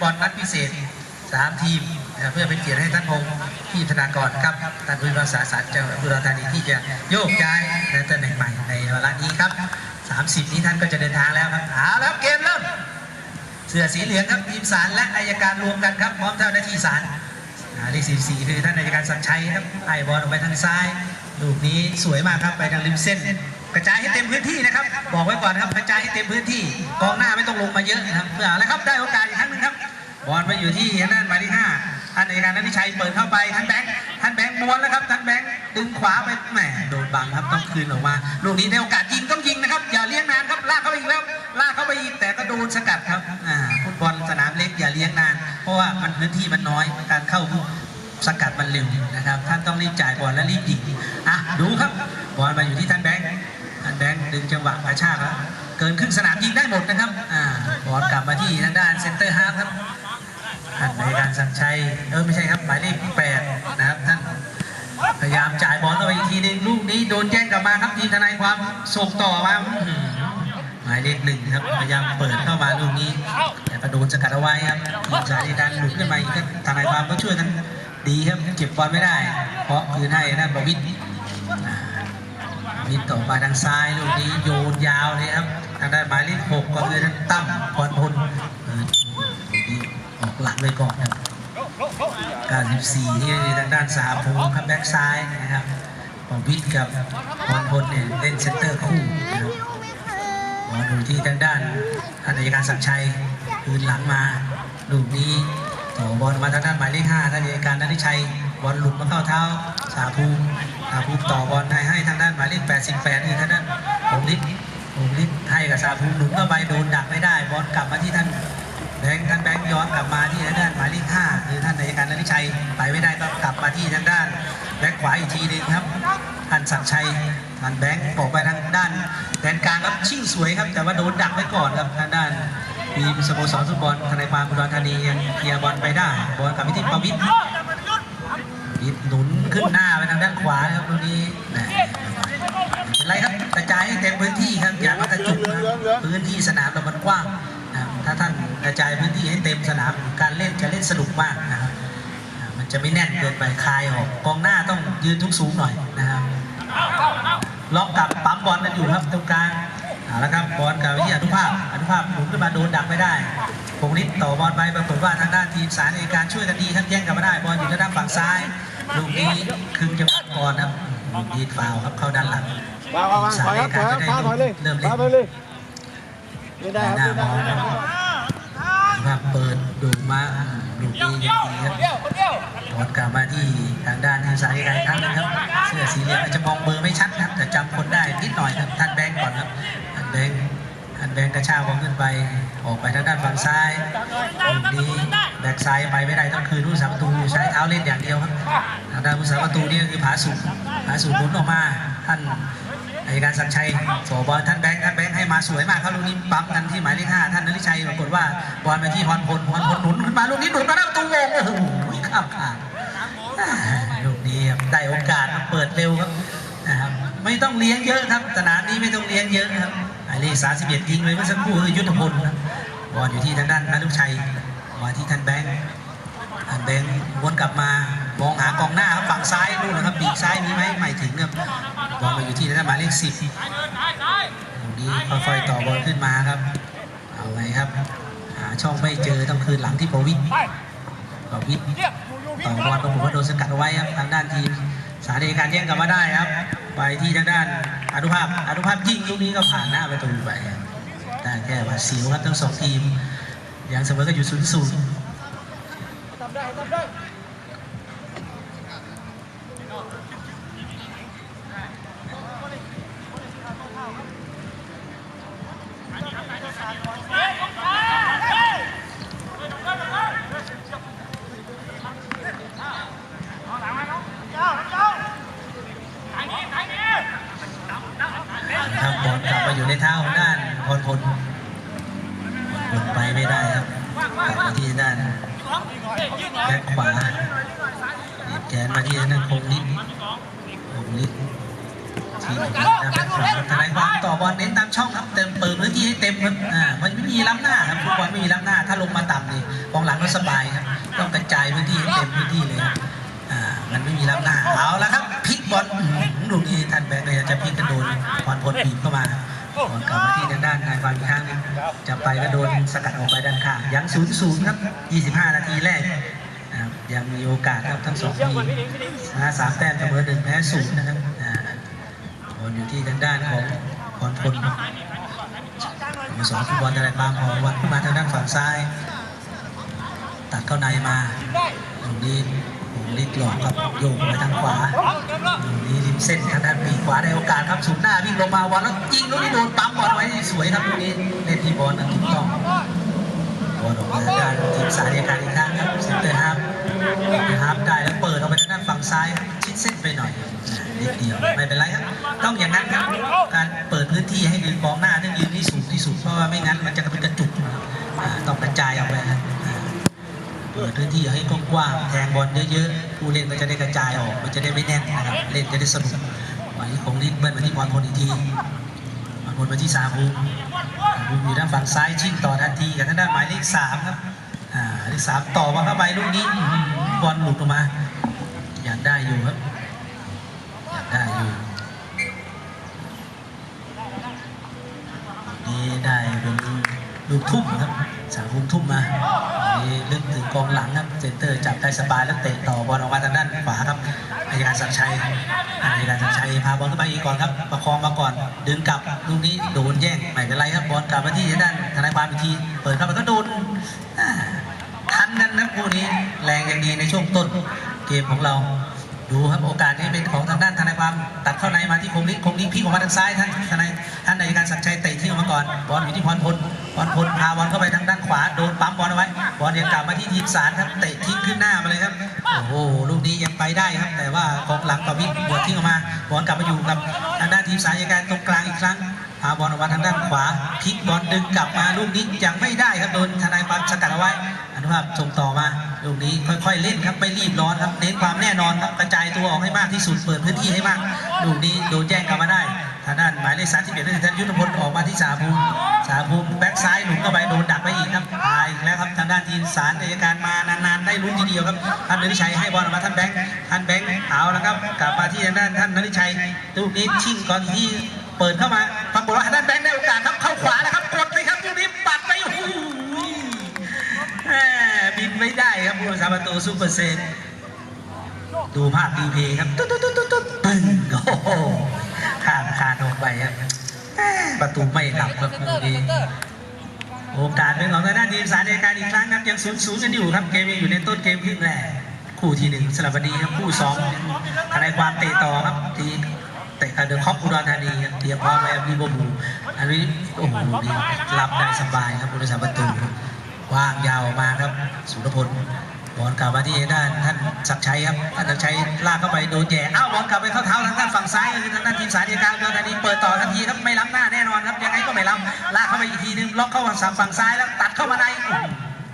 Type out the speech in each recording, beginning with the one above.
บอลนัดพิเศษสามทีมเพื่อเป็นเกียรติให้ท่านพงศ์ที่ธนากรครับท่านผู้รักษาสารจังหวัดอุดรธานีที่จะโยกย้ายในตำแหน่งใหม่ในเวลานี้ครับ 30 นี้ท่านก็จะเดินทางแล้วครับเอาแล้วเกมเริ่มเสื้อสีเหลืองครับทีมศาลและอายการรวมกันครับพร้อมเจ้าหน้าที่ศาลอ่าเลข44คือท่านอายการสักชัยครับให้บอลออกไปทางซ้ายลูกนี้สวยมากครับไปทางริมเส้น กระจายให้เต็มพื้นที่นะครับ บอกไว้ก่อนครับกระจายให้เต็มพื้นที่กองหน้าไม่ต้องลงมาเยอะนะครับเพื่ออะไรครับได้โอกาสอีกครั้งหนึ่ง บอลมาอยู่ที่ทางด้านหมายเลขห้าท่านอการนันทิชัยเปิดเข้าไปท่านแบงค์ท่านแบงค์ม้วนแล้วครับท่านแบงค์ดึงขวาไปแหมโดนบังครับต้องคืนออกมาลูกนี้ได้โอกาสยิงต้องยิงนะครับอย่าเลี้ยงนานครับลากเข้าไปอีกแล้วลากเข้าไปอีกแต่ก็โดนสกัดครับฟุตบอลสนามเล็กอย่าเลี้ยงนาน เพราะว่ามันพื้นที่มันน้อยการเข้าสกัดมันเร็วนะครับท่านต้องรีบจ่ายบอลและรีบยิงอะดูครับบอลมาอยู่ที่ท่านแบงค์ท่านแบงค์ดึงจังหวะกระชากแล้วเกินครึ่งสนามยิงได้หมดนะครับอ่าบอลกลับมาที่ทางด้านเซนเตอร์ฮาร์ฟครับ ท่านในการสัญชัยเออไม่ใช่ครับหมายเลขแปดนะครับท่านพยายามจ่ายบอลเข้าไปอีกทีหนึงลูกนี้โดนแย่งกลับมาครับทีมทนายความส่งต่อมาหมายเลขหนึ่งครับพยายามเปิดเข้ามาลูกนี้ แต่ก็โดนสกัดเอาไว้ครับทีมสายดันหลุดขึ้นมาอีกครับทนายความก็ช่วยกันดีครับเก็บบอลไม่ได้ เพราะคืนให้นั่นประวิทย์อ่ามีต่อมาทางซ้ายลูกนี้โยนยาวเลยครับทางด้านหมายเลขหกก็คือทางตั้มพรพลเออลูกนี้ออกหลัก เลยก่อนครับ94ที่ทางด้านสาภูมิครับแบ็กซ้ายนะครับปวิทกับพรพลเนี่ยเล่นเซนเตอร์คู่นะครับบอลดูที่ทางด้านท่านอัยการศักชัยคืนหลังมาลูกนี้ต่อบอลมาทางด้านหมายเลขห้าท่านอัยการนันทิชัยบอลหลุดมาเข้าเท้าสาภูมิสาภูมิต่อบอลให้ให้ทางด้านหมายเลข88นี่ทางด้านผมลิศผมลิศให้กับสาภูมิหนุนเข้าไปโดนดักไม่ได้บอลกลับมาที่ท่านแบงค์ท่านแบงค์ย้อนกลับมา บมาที่ทางด้านแบ็คขวาอีกทีหนึงครับท่านศักชัยท่านแบงค์ออกไปทางด้านแดนกลางครับชิ่งสวยครับ แต่ว่าโดนดักไว้ก่อนครับทางด้านทีสโมสรฟุตบอลทนายความอุดรธานียังเคลียร์บอลไปได้บอลกับไปที่ปวิทย์ยิบหนุนขึ้นหน้าไปทางด้านขวาครับตรงนี้แหม่เป็นไรครับกระจายให้เต็มพื้นที่ครับอย่ามากระจุกนะพื้นที่สนามเรามันกว้างนะถ้าท่านกระจายพื้นที่ให้เต็มสนามการเล่นจะเล่นสนุกมากนะครับ จะไม่แน่นเกินไปคลายออกกองหน้าต้องยืนทุกสูงหน่อยนะครับล็อกกับปั๊มบอลกันอยู่ครับตรงกลางเอาละครับบอลกับวิทยานุภาพอนุภาพหมุนขึ้นมาโดนดักไม่ได้พงฤทธิ์ต่อบอลไปปรากฏว่าทางด้านทีมสารในการช่วยกันดีครับแย่งกันมาได้บอลอยู่ทางด้านฝั่งซ้ายลูกนี้ครึ่งจังหวะก่อนครับลูกนี้ฟาวครับเข้าด้านหลังวางวางวางถอยครับถอยครับฟ้าถอยเลยเริ่มฟ้าเล่นถอยเลยไม่ได้ครับหน้าไม่บได้อลครับครับเปิดดูมาลูกนี้ยังดีครับ บอลกลับมาที่ทางด้านทางสายการอีกครั้งหนึงครับ เสื้อสีเหลืองอาจจะมองเบอร์ไม่ชัดครับ แต่จำคนได้นิดหน่อยครับท่านแบงก์ก่อนครับท่านแบงก์ท่านแบงก์กระชากบอลขึ้นไปออกไปทางด้านฝั่งซ้ายลูกนี้แบ็กซ้ายไปไม่ได้ต้องคืนผู้สาประตูใช้เท้าเล่นอย่างเดียวครับทางด้านผู้สาประตูนี่คือผาสุกผาสุกหมุนออกมาท่านอัยการสักชัยส่งบอลท่านแบงค์ท่านแบงค์ให้มาสวยมากครับลูกนี้ปั๊มกันที่หมายเลขห้าท่านนฤชัยปรากฏว่าบอลไปที่พรพลพรพลหนุนขึ้นมาลูกนี้หนุนมาแล้วประตูโมงโอ้โหข้ามขาด อ่าลูกนี้ครับ ได้โอกาสมาเปิดเร็วครับนะครับไม่ต้องเลี้ยงเยอะครับสนามนี้ไม่ต้องเลี้ยงเยอะครับหมายเลขสามสิบเอ็ดยิงเลยเมื่อสักครู่คือยุทธพลครับบอลอยู่ที่ทางด้านนันุชัยมาที่ท่านแบงค์ท่านแบงค์วนกลับมามองหากองหน้าครับฝั่งซ้ายนู่นนะครับปีกซ้ายมีไหมไม่ถึงครับบอลมาอยู่ที่ทางด้านหมายเลขสิบนี้ค่อยๆต่อบอลขึ้นมาครับเอาไงครับหาช่องไม่เจอต้องคืนหลังที่ประวิทย์ ประวิทต่อบอลปรากฏว่าโดนสกัดเอาไว้ครับทางด้านทีมสาเดการแย่งกลับมาได้ครับ ไปที่ทางด้านอนุภาพอนุภาพยิงลูกนี้ก็ผ่านหน้าประตูไปได้แค่ว่าเสียวครับทั้งสองทีมยังเสมอกันอยู่ศูนย์ศูนย์ ทำได้ทำได้ ครับบอลกลับมาอยู่ในเท้าของด้านพรพล หลงไปไม่ได้ครับมาที่ด้านแบ็คขวาแกนมาที่ด้านคงนิดคงนิดทีมนะครับทนายความต่อบอลเน้นตามช่องครับเติมเปิดพื้นที่ให้เต็มครับอ่ามันไม่มีล้ำหน้าครับฟุตบอลไม่มีล้ำหน้า ถ้าลงมาต่ำนี่กองหลังก็สบายครับต้องกระจายพื้นที่ให้เต็มพื้นที่เลยครับอ่ามันไม่มีล้ำหน้าเอาละครับพลิกบอลอื้อหือลูกนี้ท่านแบงค์เลยจะพลิกกระโดนพรพลบีบเข้ามาบอลกลับมา ด้านนายความอีกครั้งจะไปก็โดนสกัดออกไปด้านข้างยังศูนย์ศูนย์ครับ 25 นาทีแรกนะครับยังมีโอกาสครับทั้งสองทีมชนะสามแต้มเสมอหนึ่งแพ้ศูนย์นะครับบอลอยู่ที่ทางด้านของพรพลครับสโมสรฟุตบอลทนายความของวัดขึ้นมาทางด้านฝั่งซ้าย ตัดเข้าในมาตรงนี้ ลิดหลอกครับโยกไปทางขวาตรงนี้ริมเส้นทางด้านปีขวาได้โอกาสครับสุดหน้าวิ่งลงมาบอลแล้วยิงลูกนี้โดนปั๊มบอลไว้สวยครับลูกนี้เล่นที่บอลถูกต้องบอลออกมาทางด้านทีมสายเดียกันอีกครั้งครับเซนเตอร์ฮาร์ฟเซนเตอร์ฮาร์ฟได้แล้วเปิดออกไปทางด้านฝั่งซ้ายชิดเส้นไปหน่อยนิดเดียวไม่เป็นไรครับ ต้องอย่างนั้นครับการเปิดพื้นที่ให้ยืนกองหน้าต้องยืนที่สูงที่สุดเพราะว่าไม่งั้นมันจะเป็นกระจุกต้องกระจายออกไปครับ ปิดพื้นที่ให้กว้างๆแทงบอลเยอะๆผู้เล่นก็จะได้กระจายออก มันจะได้ไม่แน่นนะครับเล่นจะได้สนุกวันนี้คงลิดเบิ้ลมาที่บอลคนอีกทีบอลคนมาที่สามภูมิภูมิอยู่ด้านฝั่งซ้ายชิงต่อทันทีกับทางด้านหมายเลขสามครับอ่าเลขสามต่อมาเข้าไปลูกนี้บอลหลุดออกมา อยากได้อยู่ครับอยากได้อยู่นี่ได้เป็นลูกทุ่มครับสามลูกทุ่มมา นี่ลึกถึงกองหลังครับเซนเตอร์จับได้สบายแล้วเตะต่อบอลออกมาทางด้านขวาครับอายการสักดิ์ชัยอายการสักดิ์ชัยพาบอลขึ้นไปอีกก่อนครับประคองมาก่อนดึงกลับลูกนี้โดนแย่งไม่เป็นไรครับบอลกลับมาที่ทางด้านทนายความอีกทีเปิดเข้าไปก็โดนอ่าทันกันนะคู่นี้แรงอย่างดีในช่วงต้นเกมของเราดูครับโอกาสนี้เป็นของทางด้านทนายความตัดเข้าในมาที่คงนี้คงนี้พลิกออกมาทางซ้ายท่านทนายท่านนายการสักดิ์ชัยเตะทิ้งออกมาก่อนบอลอยู่ที่พรพล พรพลพาบอลเข้าไปทางด้านขวาโดนปั๊มบอลเอาไว้บอลยังกลับมาที่ทีมสารครับเตะทิ้งขึ้นหน้ามาเลยครับโอ้โหลูกนี้ยังไปได้ครับ แต่ว่ากองหลังต่อวิทบวกทิ้งออกมาบอลกลับมาอยู่กับทางด้านทีมสารยังการตรงกลางอีกครั้งพาบอลออกมาทางด้านขวาพลิกบอลดึงกลับมาลูกนี้ยังไม่ได้ครับโดนทนายความสกัดเอาไว้อนุภาพส่งต่อมาลูกนี้ค่อยๆเล่นครับไม่รีบร้อนครับเน้นความแน่นอนครับกระจายตัวออกให้มากที่สุดเปิดพื้นที่ให้มากลูกนี้โดนแย่งกลับมาได้างด้านหมายเลขสามสิบเอ็ดนั่นคือท่านยุทธพลออกมาที่สาภูมิสาภูมิแบ็กซ้ายหลุดเข้าไปโดนดักไปอีกครับตายอีกแล้วครับทางด้านทีมสารอัยการมานานๆได้ลุ้นทีเดียวครับท่านนริชัยให้บอลออกมาท่านแบงค์ท่านแบงค์เอาแล้วครับกลับมาที่ทางด้านท่านนริชัยลูกนี้ชิงก่อนที่เปิดเข้ามาปรากฏว่าทางด้านแบงค์ได้โอกาสครับเข้าขวานะครับกดเลยครับลูกนี้ปัดไปโอ้โหบินไม่ได้ครับผู้รักษาประตูซูเปอร์เซนดูภาพดีเพย์ครับตุ๊ดตุ๊ดตุ๊ดตุ๊ดตึ้งโอ้ ไปครับประตูไม่หลับครับตรงนี้โอกาสเป็นของทางด้านทีมสารในการอีกครั้งครับยังศูนย์ศูนย์กันอยู่ครับเกมยังอยู่ในต้นเกมครึ่งแรกคู่ที่หนึ่งสลับดีครับคู่สองทนายความเตะต่อครับทีเตะกับเดอะคอปอุดรธานีครับเตรียมพร้อมแล้วมีโบบูอันนี้โอ้โหนี่รับได้สบายครับผู้รักษาประตูว่างยาวออกมาครับสุรพล บอลกลับมาที่ด้านท่านศักดิ์ชัยครับท่านศักดิ์ชัยลากเข้าไปโดนแย่อ้าวบอลกลับไปเข้าเท้าทางด้านฝั่งซ้ายก็คือทางด้านทีมสายเดียวกันเดินทันทีเปิดต่อทันทีครับไม่ล้ำหน้าแน่นอนครับยังไงก็ไม่ล้ำลากเข้าไปอีกทีนึงล็อกเข้าฝั่งฝั่งซ้ายแล้วตัดเข้ามาในอื้อ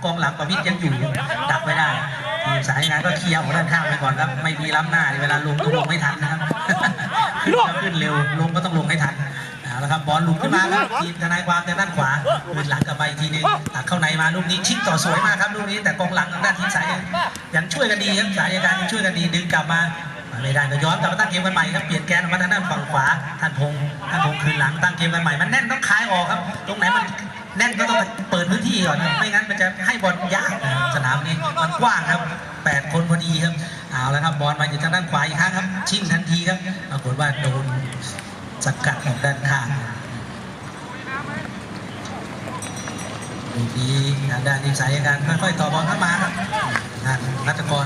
กองหลังประวิทย์ยังอยู่ดักไว้ได้ทีมสายงานก็เคลียร์ของด้านข้างไปก่อนครับไม่มีล้ำหน้าเวลาลงต้องลงไม่ทันนะครับขึ้นก็ขึ้นเร็วลงก็ต้องลงให้ทัน เอาละครับบอลหลุดขึ้นมาครับทีมทนายความทางด้านขวาคืนหลังกลับไปอีกทีนึงตักเข้าในมาลูกนี้ชิงต่อสวยมากครับลูกนี้แต่กองหลังทางด้านทีมสายยังยังช่วยกันดีครับสายการยังช่วยกันดีดึงกลับมาไม่ได้ก็ย้อนกลับมาตั้งเกมกันใหม่ครับเปลี่ยนแกนออกมาทางด้านฝั่งขวาท่านพงษ์ท่านพงษ์คืนหลังตั้งเกมกันใหม่มันแน่นต้องคลายออกครับ ตรงไหนมันแน่นก็ต้องเปิดพื้นที่ก่อนครับไม่งั้นมันจะให้บอลยากนะครับสนามนี้มันกว้างครับแปดคนพอดีครับเอาละครับบอลมาอยู่ทางด้านขวาอีกครั้งครับ ชิงทันทีครับปรากฏว่าโดน สกัดออกด้านข้างลูกนี้ทางด้านทีมสายการค่อยๆต่อบอลเข้ามาครับทางนัทกร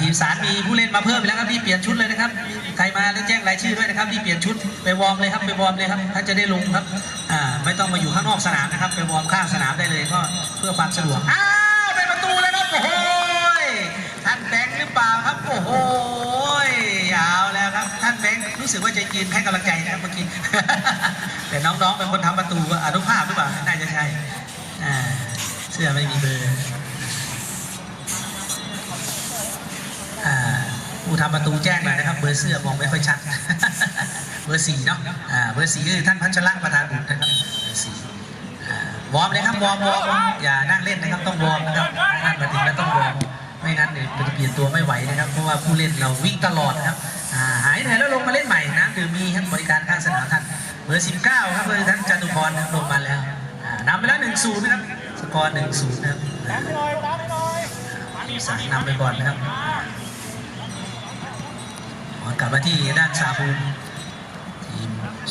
ทีมสารมีผู้เล่นมาเพิ่มอีกแล้วครับที่เปลี่ยนชุดเลยนะครับ ใครมาแล้วแจ้งรายชื่อด้วยนะครับที่เปลี่ยนชุดไปวอร์มเลยครับไปวอร์มเลยครับถ้าจะได้ลงครับ ไม่ต้องมาอยู่ข้างนอกสนามนะครับ ไปวอร์มข้างสนามได้เลยก็เพื่อความสะดวกอ้าวเป็นประตูแล้วครับโอ้โหท่านแบงค์หรือเปล่าครับโอ้โหเอาแล้วครับท่านแบงค์รู้สึกว่าจะยืนให้กำลังใจนะครับเมื่อกี้แต่น้องๆเป็นคนทำประตูอนุภาพหรือเปล่าน่าจะใช่เสื้อไม่มีเบอร์ผู้ทำประตูแจ้งหน่อยนะครับ เบอร์เสื้อมองไม่ค่อยชัด เบอร์สี่เนาะเบอร์สี่คือท่านพัชระประธานบุตรนะครับ วอร์มเลยครับวอร์มวอร์มอย่านั่งเล่นนะครับต้องวอร์มนะครับท่านมาถึงแล้วต้องวอร์มไม่งั้นเนี่ยวจะเปลี่ยนตัวไม่ไหวนะครับ เพราะว่าผู้เล่นเราวิ่งตลอดนะครับหายเหนื่อยแล้วลงมาเล่นใหม่น้ำดื่มมีครับบริการข้างสนามท่านเบอร์สิบเก้าครับเบอร์ท่านจตุพรลงมาแล้วนำไปแล้วหนึ่งศูนย์นะครับสกอร์หนึ่งศูนย์นะครับอ่าหน่อยตามหน่อยสานำไปก่อนนะครับกลับมาที่ด้านชาภูมิทีม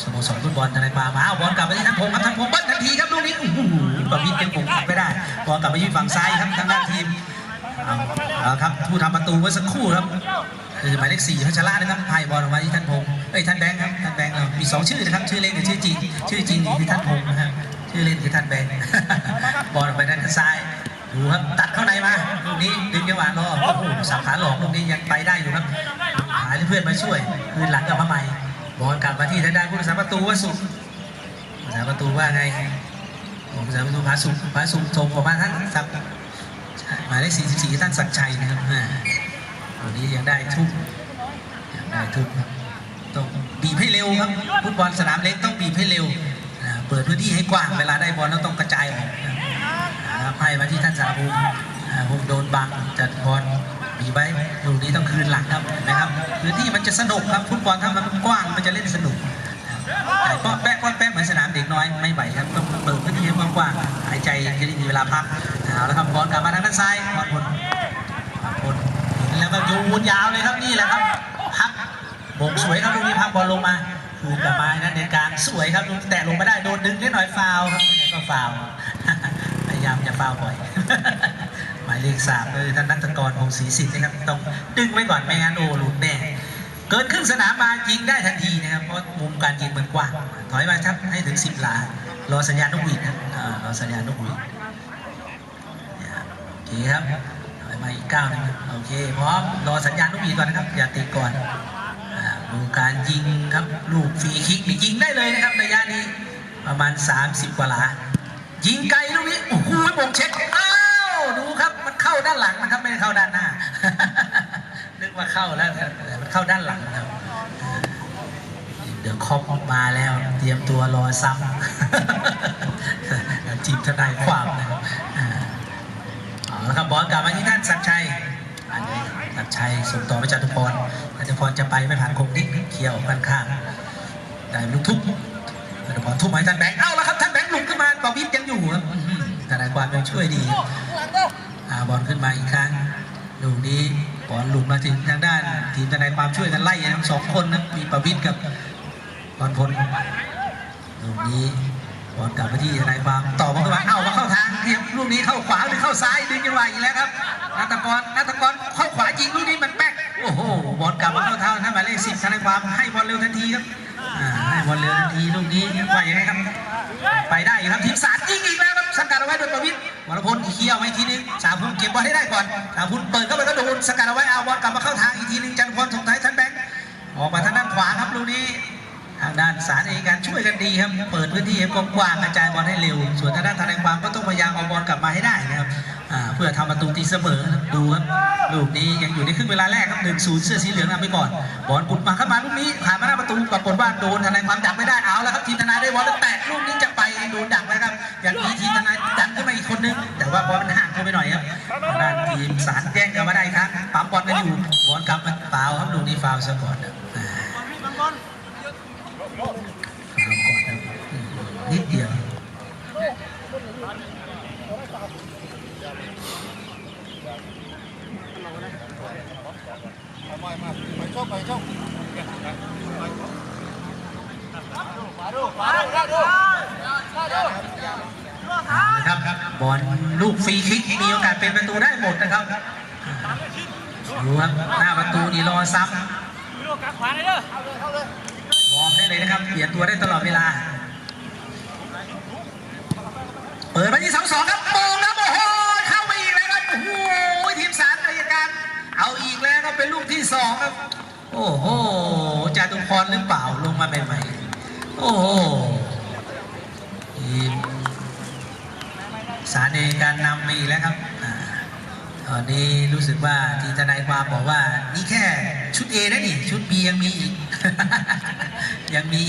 สโมสรฟุตบอลทนายความอ้าบอลกลับมาที่ทันพงครับทันพงเบิ้ลทันทีครับลูกนี้อ้โหปวิทย์ยังคงขับไม่ได้บอลกลับไปที่ฝั่งซ้ายครับทางด้านทีมเอาเอาครับผู้ทำประตูเมื่อสักครู่ครับคือหมายเลขสี่พัชระนะครับพายบอลออกมาที่ท่านพงเอ้ยท่านแบงค์ครับท่านแบงค์เรามีสองชื่อนะครับชื่อเล่นกับชื่อจริงชื่อจริงคือท่านพงนะครับชื่อเล่นคือท่านแบงค์บอลออกไปด้านซ้ายดูครับตัดเข้าในมาลูกนี้ดึงจังหวะรอโอ้โหสับขาหลอกลูกนี้ยังไปได้อยู่ครับหาเพื่อนมาช่วยคืนหลังกลับมาใหม่ บอลกลับมาที่ทางด้านผู้รักษาประตูวสุผู้รักษาประตูว่าไงผู้รักษาประตูพาสุพาสุส่งออกมาท่านสักหมายเลข44ท่านศักชัยนะครับอ่าตัวนี้ยังได้ทุกยังได้ทุกครับต้องบีบให้เร็วครับฟุตบอลสนามเล็กต้องบีบให้เร็วเปิดพื้นที่ให้กว้างเวลาได้บอลแล้วต้องกระจายออกให้มาที่ท่านสาภูมิภูมิโดนบังจัดบอล บีไว้ลูกนี้ต้องคืนหลังครับนะครับพื้นที่มันจะสนุกครับฟุตบอลถ้ามันกว้างมันจะเล่นสนุกแต่ป้อแป๊ะป้อแป๊ะเหมือนสนามเด็กน้อยไม่ไหวครับต้องเปิดพื้นที่ให้กว้างๆหายใจจะได้มีเวลาพักเอาแล้วครับบอลกลับมาทางด้านซ้ายบอลพลพลแล้วก็โยนยาวเลยครับนี่แหละครับพักโบกสวยครับลูกนี้พักบอลลงมาคืนกลับมานั่นในกลางสวยครับลูกแตะลงไม่ได้โดนดึงนิดหน่อยฟาวครับยังไงก็ฟาวพยายามจะฟาวบ่อย เลขสามคือท่านนัทกรพงศรีสิทธิ์นะครับต้องดึงไว้ก่อนไม่งั้นโอ้หลุดแน่เกินครึ่งสนามมายิงได้ทันทีนะครับเพราะมุมการยิงมันกว้างถอยมาครับให้ถึงสิบหลารอสัญญาณนกหวีดนะรอสัญญาณนกหวีดโอเคครับถอยมาอีกเก้าหนึงโอเคพร้อมรอสัญญาณนกหวีดก่อนนะครับอย่าติดก่อนอ่าดูการยิงครับลูกฟรีคิกยิงได้เลยนะครับระยะนี้ประมาณ 30 กว่าหลายิงไกลลูกนี้โอ้โหมงเช็คอ้าวดูครับมันเข้า ด้านหลังนะครับไม่ได้เข้าด้านหน้า นึกว่าเข้าแล้วแต่มันเข้าด้านหลังครับเดี๋ยวคอปมาแล้ว เตรียมตัวรอซ้ำทีมทนายความนะครับอ่าเอาละครับบอลกลับมาที่ท่านศักชัยอักชัยส่งต่อไปจตุพรจตุพรจะไปไม่ผ่านคงนิกเขียวกันข้างได้ลูกทุบธนพรทุ่มให้ท่านแบงค์เอาละครับท่านแบงค์หลุดขึ้นมาปาวิทย์ยังอยู่ครับทนายความยังช่วยดี บอลขึ้นมาอีกครั้งลูกนี้บอลหลุดมาถึงทางด้าน ทีมทนายความช่วยกันไล่ทั้งสองคนนะมีปาวิทย์กับบอลพลลูกนี้บอลกลับมาที่ทนายความต่อมาเข้ามาเอามาเข้าทางเทียบลูกนี้เข้าขวาหรือเข้าซ้ายดึงจังหวะอีกแล้วครับนัตกรนัตกรเข้าขวายิงลูกนี้มันแป๊กโอ้โหบอลกลับมาเข้าเท้าท่านหมายเลขสิบทนายความให้บอลเร็วทันทีครับให้บอลเร็วทันทีลูกนี้ว่ายังไงครับไปได้ครับทีมสารยิงอีกแล้วครับสกัดเอาไว้โดยประวิทย์ วรพลเคี่ยวไว้ทีนึงสามพุ่มเก็บบอลให้ได้ก่อนสามพุ่มเปิดเข้าไปก็โดนสกัดเอาไว้เอาบอลกลับมาเข้าทางอีกทีนึงจันทร์พรส่งท้ายท่านแบงค์ออกมาทางด้านขวาครับลูกนี้ทางด้านสารเองการช่วยกันดีครับ เปิดพื้นที่ให้กว้างกระจายบอลให้เร็ว ส่วนทางด้านทนายความก็ต้องพยายามเอาบอลกลับมาให้ได้นะครับเพื่อทำประตูตีเสมอครับดูครับลูกนี้ยังอยู่ในครึ่งเวลาแรกครับหนึ่งศูนย์เสื้อสีเหลืองนำไปก่อนบอลปุดมาเข้ามาลูกนี้ผ่านมาหน้าประตูปรากฏว่าโดนทนายความดักไม่ได้เอาแล้วครับทีมทนายได้บอลแล้วแตะลูกนี้จะไปโดนดักแล้วครับอย่างนี้ทีมทนายดันขึ้น คนนึง แต่ว่าบอลมันห่างเข้าไปหน่อยครับด้านทีมสารแจ้งกลับมาได้ครั้งปั๊มบอลกันอยู่บอลกลับมาฟาวล์ครับลูนี้ฟาวซะก่อนนะอ่าฟาวล์ก่อนครับอืมนิดเดียวไปชกไปชก นะครับบอลลูกฟรีคิกมีโอกาสเป็นประตูได้หมดนะครับดูครับหน้าประตูนี่รอซ้ำวอร์มได้เลยนะครับเปลี่ยนตัวได้ตลอดเวลา เปิดมาที่สองสองครับโมงครับโอ้โหเข้าไปอีกแล้วครับโอ้โหทีมสารอายการ เอาอีกแล้วครับเป็นลูกที่สองครับ โอ้โหจาตุพรหรือเปล่าลงมาใหม่ๆโอ้โหทีม สารเองการนำมีแล้วครับตอนนี้รู้สึกว่าทีทนายความบอกว่า นี่แค่ชุด A นะนี่ ชุด B ยังมีอีก ยังมี